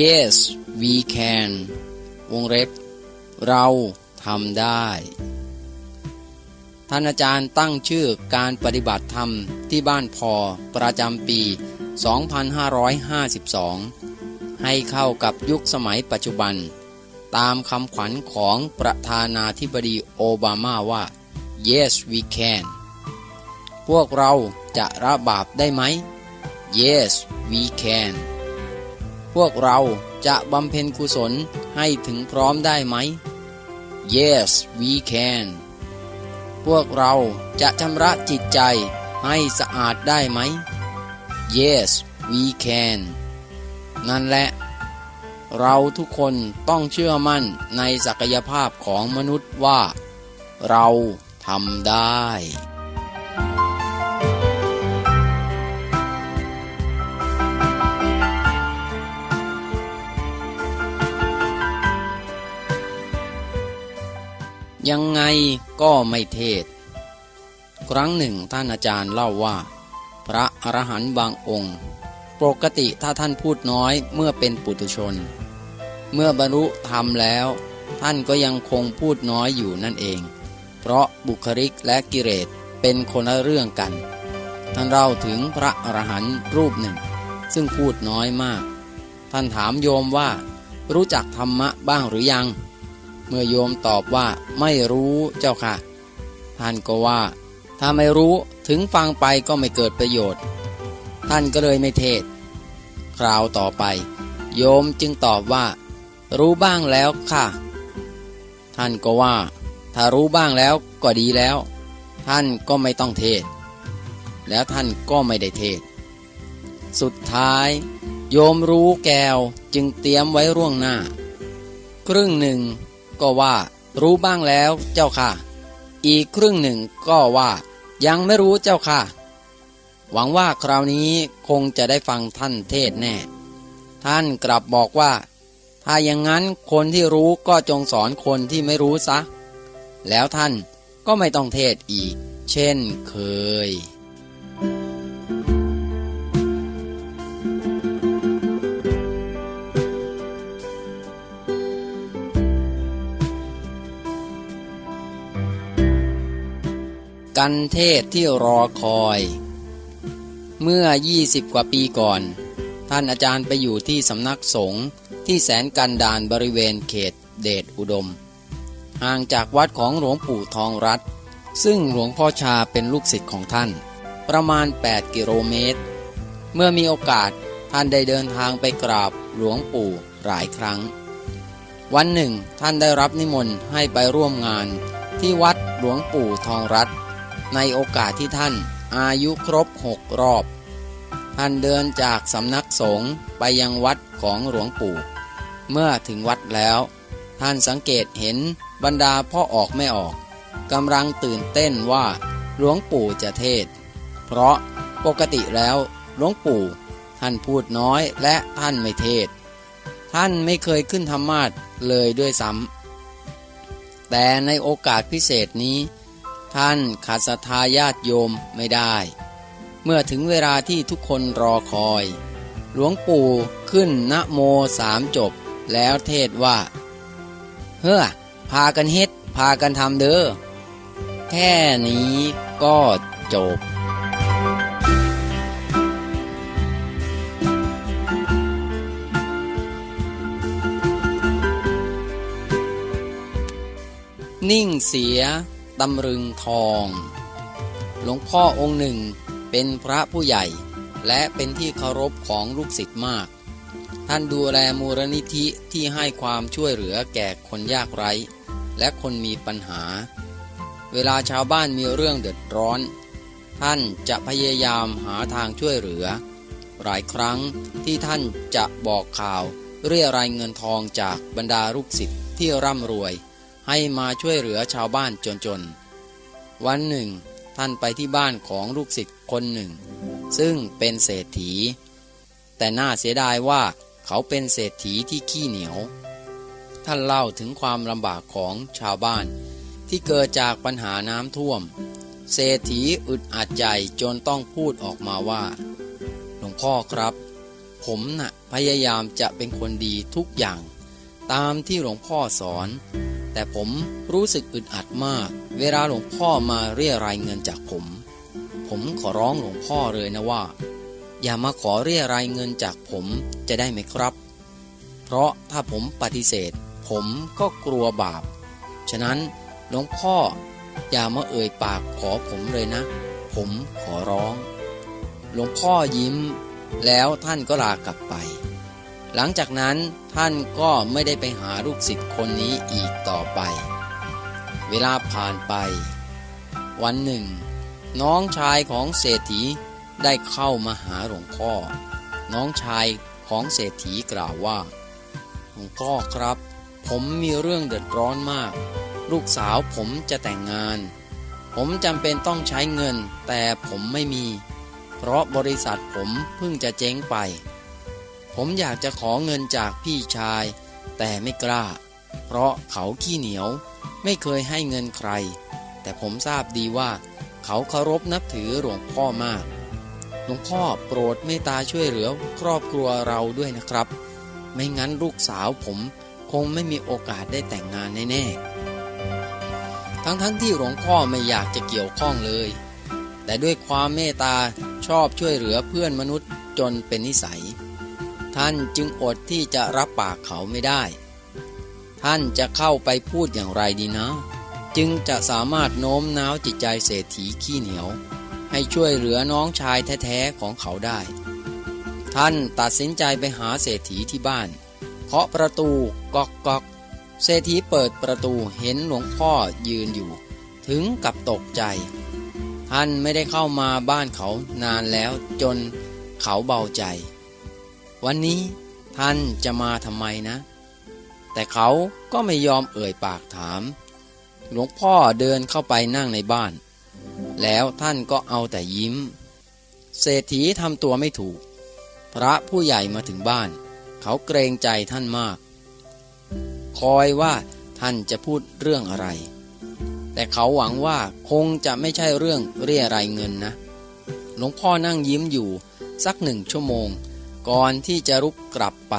yes we can วงเล็บ เราทำได้ ท่านอาจารย์ตั้งชื่อการปฏิบัติธรรมที่บ้านพอประจำปี 2552 ให้เข้ากับยุคสมัยปัจจุบัน ตามคำขวัญของประธานาธิบดีโอบามาว่า yes we can พวกเราจะระบาปได้ไหม yes we can พวกเราจะบำเพ็ญกุศลให้ถึงพร้อมได้ไหม yes we can พวกเราจะชำระจิตใจให้สะอาดได้ไหม yes we can นั่นแหละ เราทุกคนต้องเชื่อมั่นในศักยภาพของมนุษย์ว่า เราทำได้ ยังไงก็ไม่เทศ ครั้งหนึ่งท่านอาจารย์เล่าว่า พระอรหันต์บางองค์ ปกติถ้าท่านพูดน้อยเมื่อเป็นปุถุชน เมื่อบรรลุธรรมแล้ว ท่านก็ยังคงพูดน้อยอยู่นั่นเอง เพราะบุคลิกและกิเลสเป็นคนละเรื่องกัน ท่านเล่าถึงพระอรหันต์รูปหนึ่ง ซึ่งพูดน้อยมาก ท่านถามโยมว่า รู้จักธรรมะบ้างหรือยัง เมื่อโยมตอบว่าไม่รู้เจ้าค่ะ ท่านก็ว่า ถ้าไม่รู้ถึงฟังไปก็ไม่เกิดประโยชน์ ท่านก็เลยไม่เทศ คราวต่อไป โยมจึงตอบว่า รู้บ้างแล้วค่ะ ท่านก็ว่า ถ้ารู้บ้างแล้วก็ดีแล้ว ท่านก็ไม่ต้องเทศ แล้วท่านก็ไม่ได้เทศ สุดท้าย โยมรู้แก้วจึงเตรียมไว้ร่วงหน้า ครึ่งหนึ่ง ก็ว่า รู้บ้างแล้วเจ้าค่ะ อีกครึ่งหนึ่งก็ว่า ยังไม่รู้เจ้าค่ะ หวังว่าคราวนี้คงจะได้ฟังท่านเทศแน่ ท่านกลับบอกว่า ถ้าอย่างนั้นคนที่รู้ก็จงสอนคนที่ไม่รู้ซะ แล้วท่านก็ไม่ต้องเทศอีก เช่นเคย กันเทศที่รอคอย เมื่อ 20 กว่าปีก่อน ท่านอาจารย์ไปอยู่ที่สำนักสงฆ์ที่แสนกันดานบริเวณเขตเดชอุดม ห่างจากวัดของหลวงปู่ทองรัตซึ่งหลวงพ่อชาเป็นลูกศิษย์ของท่าน ประมาณ 8 กิโลเมตร เมื่อมีโอกาสท่านได้เดินทางไปกราบหลวงปู่หลายครั้ง วันหนึ่งท่านได้รับนิมนต์ให้ไปร่วมงานที่วัดหลวงปู่ทองรัตน์ ในโอกาสที่ท่านอายุครบหกรอบ ท่านเดินจากสำนักสงฆ์ไปยังวัดของหลวงปู่ เมื่อถึงวัดแล้ว ท่านสังเกตเห็นบรรดาพ่อออกไม่ออกกำลังตื่นเต้นว่าหลวงปู่จะเทศ เพราะปกติแล้วหลวงปู่ ท่านพูดน้อยและท่านไม่เทศ ท่านไม่เคยขึ้นธรรมาสเลยด้วยซ้ำแต่ในโอกาสพิเศษนี้ ท่านขาดศรัทธาญาติโยมไม่ได้ เมื่อถึงเวลาที่ทุกคนรอคอย หลวงปู่ขึ้นนะโมสามจบ แล้วเทศว่า เฮ้อ พากันเฮ็ด พากันทำเด้อ แค่นี้ก็จบนิ่งเสีย ตำรึงทอง หลวงพ่อองค์หนึ่งเป็นพระผู้ใหญ่ และเป็นที่เคารพของลูกศิษย์มาก ท่านดูแลมูลนิธิที่ให้ความช่วยเหลือแก่คนยากไร้ และคนมีปัญหา เวลาชาวบ้านมีเรื่องเดือดร้อน ท่านจะพยายามหาทางช่วยเหลือ หลายครั้งที่ท่านจะบอกข่าวเรียรายเงินทองจากบรรดาลูกศิษย์ที่ร่ำรวย ให้มาช่วยเหลือชาวบ้านจนๆ วันหนึ่ง ท่านไปที่บ้านของลูกศิษย์คนหนึ่ง ซึ่งเป็นเศรษฐี แต่น่าเสียดายว่าเขาเป็นเศรษฐีที่ขี้เหนียว ท่านเล่าถึงความลำบากของชาวบ้าน ที่เกิดจากปัญหาน้ำท่วม เศรษฐีอึดอัดใจจนต้องพูดออกมาว่า หลวงพ่อครับ ผมน่ะพยายามจะเป็นคนดีทุกอย่าง ตามที่หลวงพ่อสอน แต่ผมรู้สึกอึดอัดมาก เวลาหลวงพ่อมาเรียรายเงินจากผม ผมขอร้องหลวงพ่อเลยนะว่า อย่ามาขอเรียรายเงินจากผมจะได้ไหมครับ เพราะถ้าผมปฏิเสธ ผมก็กลัวบาป ฉะนั้นหลวงพ่ออย่ามาเอ่ยปากขอผมเลยนะ ผมขอร้อง หลวงพ่อยิ้ม แล้วท่านก็ลากลับไป หลังจากนั้นท่านก็ไม่ได้ไปหาลูกศิษย์คนนี้อีกต่อไป เวลาผ่านไป วันหนึ่ง น้องชายของเศรษฐีได้เข้ามาหาหลวงพ่อ น้องชายของเศรษฐีกล่าวว่าหลวงพ่อครับ ผมมีเรื่องเดือดร้อนมาก ลูกสาวผมจะแต่งงาน ผมจำเป็นต้องใช้เงิน แต่ผมไม่มี เพราะบริษัทผมเพิ่งจะเจ๊งไป ผมอยากจะขอเงินจากพี่ชาย แต่ไม่กล้า เพราะเขาขี้เหนียว ไม่เคยให้เงินใคร แต่ผมทราบดีว่า เขาเคารพนับถือหลวงพ่อมาก หลวงพ่อโปรดเมตตาช่วยเหลือครอบครัวเราด้วยนะครับ ไม่งั้นลูกสาวผมคงไม่มีโอกาสได้แต่งงานแน่ๆ ทั้งๆทที่หลวงพ่อไม่อยากจะเกี่ยวข้องเลย แต่ด้วยความเมตตาชอบช่วยเหลือเพื่อนมนุษย์จนเป็นนิสัย ท่านจึงอดที่จะรับปากเขาไม่ได้ ท่านจะเข้าไปพูดอย่างไรดีนะ จึงจะสามารถโน้มน้าวจิตใจเศรษฐีขี้เหนียว ให้ช่วยเหลือน้องชายแท้ๆของเขาได้ ท่านตัดสินใจไปหาเศรษฐีที่บ้าน เคาะประตูกอกกอกเศรษฐีเปิดประตูเห็นหลวงพ่อยืนอยู่ ถึงกับตกใจ ท่านไม่ได้เข้ามาบ้านเขานานแล้วจนเขาเบาใจ วันนี้ท่านจะมาทำไมนะ แต่เขาก็ไม่ยอมเอ่ยปากถาม หลวงพ่อเดินเข้าไปนั่งในบ้าน แล้วท่านก็เอาแต่ยิ้ม เศรษฐีทำตัวไม่ถูก พระผู้ใหญ่มาถึงบ้าน เขาเกรงใจท่านมาก คอยว่าท่านจะพูดเรื่องอะไร แต่เขาหวังว่าคงจะไม่ใช่เรื่องเรียรายเงินนะ หลวงพ่อนั่งยิ้มอยู่สักหนึ่งชั่วโมง ก่อนที่จะรุกกลับไป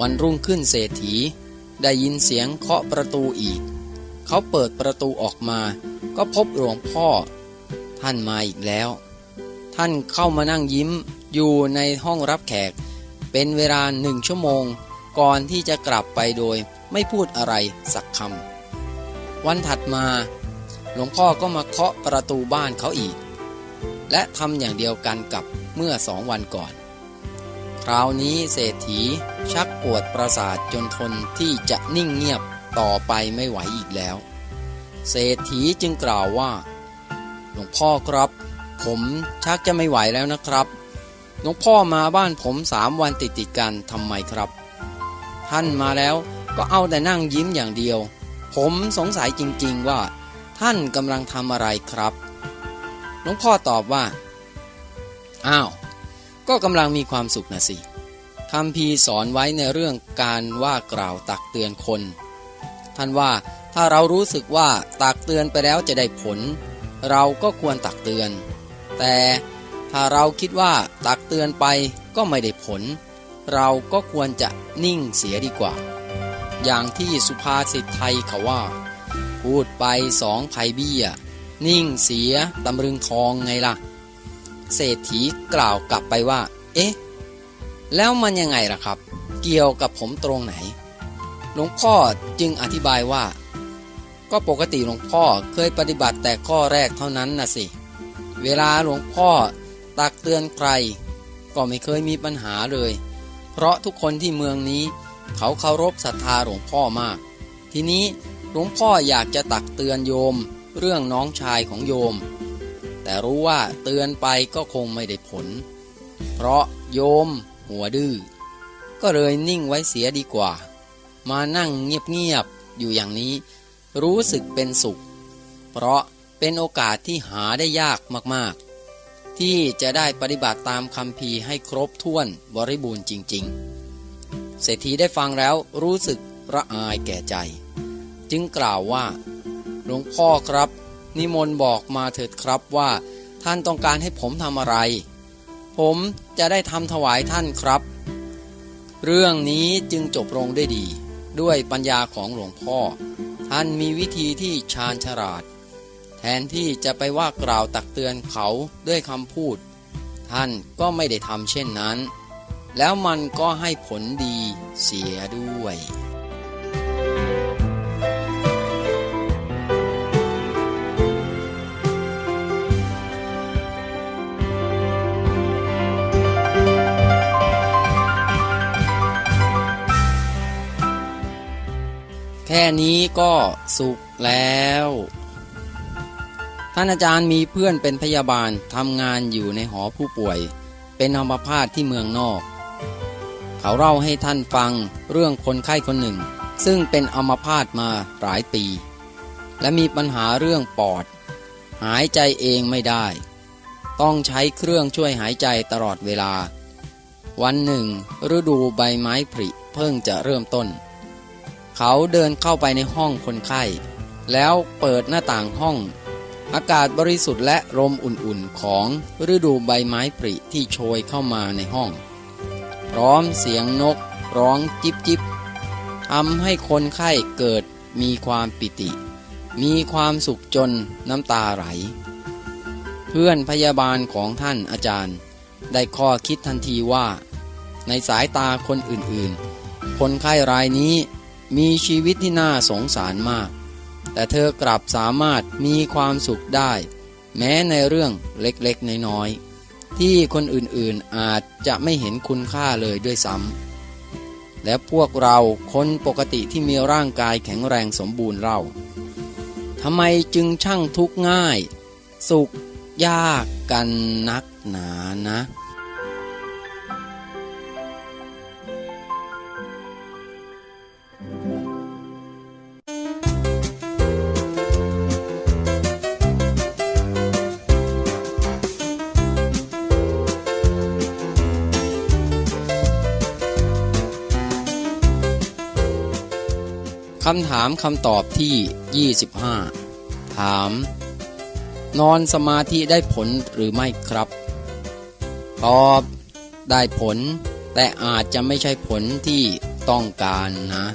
วันรุ่งขึ้นเศรษฐี ได้ยินเสียงเคาะประตูอีก เขาเปิดประตูออกมา ก็พบหลวงพ่อ ท่านมาอีกแล้ว ท่านเข้ามานั่งยิ้มอยู่ในห้องรับแขก เป็นเวลาหนึ่งชั่วโมง ก่อนที่จะกลับไปโดยไม่พูดอะไรสักคำวันถัดมา หลวงพ่อก็มาเคาะประตูบ้านเขาอีก และทำอย่างเดียวกันกับเมื่อสองวันก่อน ราวนี้เศรษฐีชักปวดประสาทจนทนที่จะนิ่งเงียบต่อไปไม่ไหวอีกแล้ว เศรษฐีจึงกล่าวว่า หลวงพ่อครับ ผมชักจะไม่ไหวแล้วนะครับ หลวงพ่อมาบ้านผมสามวันติดติดกันทำไมครับ ท่านมาแล้วก็เอาแต่นั่งยิ้มอย่างเดียว ผมสงสัยจริงๆว่า ท่านกำลังทำอะไรครับ หลวงพ่อตอบว่า อ้าว ก็กำลังมีความสุขนะสิคำพีสอนไว้ในเรื่องการว่ากล่าวตักเตือนคน ท่านว่าถ้าเรารู้สึกว่าตักเตือนไปแล้วจะได้ผล เราก็ควรตักเตือน แต่ถ้าเราคิดว่าตักเตือนไปก็ไม่ได้ผล เราก็ควรจะนิ่งเสียดีกว่า อย่างที่สุภาษิตไทยเขาว่า พูดไปสองไผ่เบี้ย นิ่งเสียตำรึงทองไงล่ะ เศรษฐีกล่าวกลับไปว่า เอ๊ะ แล้วมันยังไงล่ะครับ เกี่ยวกับผมตรงไหน หลวงพ่อจึงอธิบายว่า ก็ปกติหลวงพ่อเคยปฏิบัติแต่ข้อแรกเท่านั้นนะสิ เวลาหลวงพ่อตักเตือนใคร ก็ไม่เคยมีปัญหาเลย เพราะทุกคนที่เมืองนี้ เขาเคารพศรัทธาหลวงพ่อมาก ทีนี้หลวงพ่ออยากจะตักเตือนโยม เรื่องน้องชายของโยม แต่รู้ว่าเตือนไปก็คงไม่ได้ผล เพราะโยมหัวดื้อ ก็เลยนิ่งไว้เสียดีกว่า มานั่งเงียบๆอยู่อย่างนี้ รู้สึกเป็นสุข เพราะเป็นโอกาสที่หาได้ยากมากๆ ที่จะได้ปฏิบัติตามคำพีให้ครบถ้วนบริบูรณ์จริง ๆ เศรษฐีได้ฟังแล้วรู้สึกระอายแก่ใจ จึงกล่าวว่า หลวงพ่อครับ นิมนต์บอกมาเถิดครับว่าท่านต้องการให้ผมทำอะไร ผมจะได้ทำถวายท่านครับ เรื่องนี้จึงจบลงได้ดี ด้วยปัญญาของหลวงพ่อ ท่านมีวิธีที่ชาญฉลาด แทนที่จะไปว่ากล่าวตักเตือนเขาด้วยคำพูด ท่านก็ไม่ได้ทำเช่นนั้น แล้วมันก็ให้ผลดีเสียด้วย แค่นี้ก็สุขแล้ว ท่านอาจารย์มีเพื่อนเป็นพยาบาลทำงานอยู่ในหอผู้ป่วย เป็นอัมพาตที่เมืองนอก เขาเล่าให้ท่านฟังเรื่องคนไข้คนหนึ่ง ซึ่งเป็นอัมพาตมาหลายปี และมีปัญหาเรื่องปอด หายใจเองไม่ได้ ต้องใช้เครื่องช่วยหายใจตลอดเวลา วันหนึ่ง ฤดูใบไม้ผลิเพิ่งจะเริ่มต้น เขาเดินเข้าไปในห้องคนไข้ แล้วเปิดหน้าต่างห้อง อากาศบริสุทธิ์และลมอุ่นๆของฤดูใบไม้ผลิที่โชยเข้ามาในห้อง พร้อมเสียงนกร้องจิบจิบทำให้คนไข้เกิดมีความปิติ มีความสุขจนน้ำตาไหล เพื่อนพยาบาลของท่านอาจารย์ ได้ข้อคิดทันทีว่า ในสายตาคนอื่นๆ คนไข้รายนี้ มีชีวิตที่น่าสงสารมาก แต่เธอกลับสามารถมีความสุขได้ แม้ในเรื่องเล็กๆน้อยๆที่คนอื่นๆอาจจะไม่เห็นคุณค่าเลยด้วยซ้ำและพวกเราคนปกติที่มีร่างกายแข็งแรงสมบูรณ์เราทำไมจึงช่างทุกข์ง่าย สุขยากกันนักหนานะ คำถามคำตอบที่ 25 ถาม นอนสมาธิได้ผลหรือไม่ครับ ตอบได้ผล แต่อาจจะไม่ใช่ผลที่ต้องการนะ